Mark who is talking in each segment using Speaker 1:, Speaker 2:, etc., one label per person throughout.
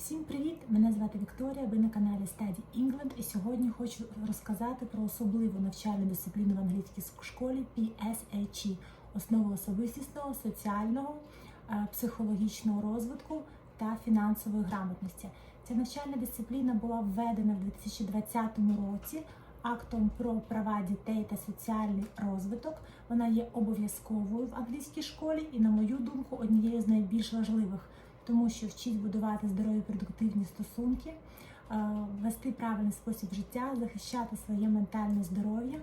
Speaker 1: Всім привіт! Мене звати Вікторія. Ви на каналі Study England і сьогодні хочу розказати про особливу навчальну дисципліну в англійській школі PSHE – основи особистісного, соціального, е, психологічного розвитку та фінансової грамотності. Ця навчальна дисципліна була введена в 2020 році актом про права дітей та соціальний розвиток. Вона є обов'язковою в англійській школі і, на мою думку, однією з найбільш важливих тому що вчить будувати здорові продуктивні стосунки, е, вести правильний спосіб життя, захищати своє ментальне здоров'я,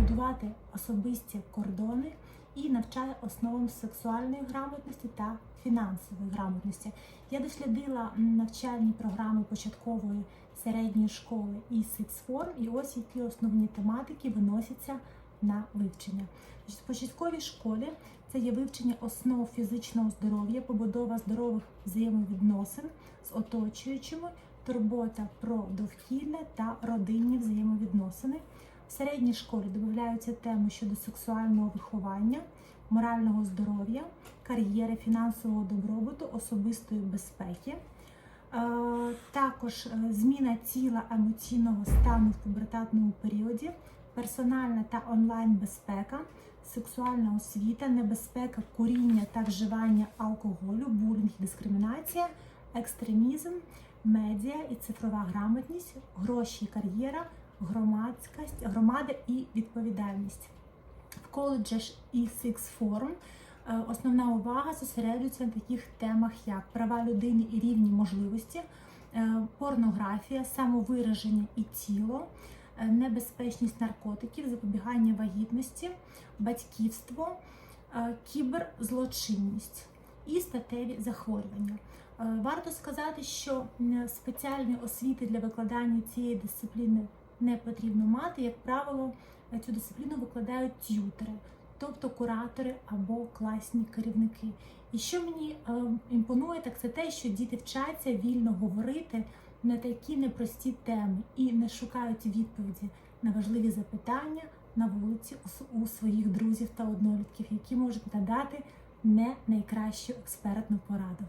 Speaker 1: будувати особисті кордони і навчає основам сексуальної грамотності та фінансової грамотності. Я дослідила навчальні програми початкової середньої школи і Form, і ось які основні тематики виносяться на вивчення. Значить, В початковій школі це є вивчення основ фізичного здоров'я, побудова здорових взаємовідносин з оточуючими, турбота про довкілля та родинні взаємовідносини. В середній школі додаються теми щодо сексуального виховання, морального здоров'я, кар'єри, фінансового добробуту, особистої безпеки. Е, Також е, зміна тіла емоційного стану в пубертатному періоді, персональна та онлайн безпека, сексуальна освіта, небезпека куріння та вживання алкоголю, булінг дискримінація, екстремізм, медіа і цифрова грамотність, гроші і кар'єра, громадськість, громада і відповідальність. В коледжах і Six Form е, основна увага зосереджується на таких темах, як права людини і рівні можливості, е, порнографія, самовираження і тіло, небезпечність наркотиків, запобігання вагітності, батьківство, е, кіберзлочинність і статеві захворювання. Е, Варто сказати, що спеціальної освіти для викладання цієї дисципліни не потрібно мати. Як правило, е, цю дисципліну викладають т'ютери, тобто куратори або класні керівники. І що мені е, імпонує, так це те, що діти вчаться вільно говорити на такі непрості теми і не шукають відповіді на важливі запитання на вулиці у своїх друзів та однолітків, які можуть надати не найкращу експертну пораду.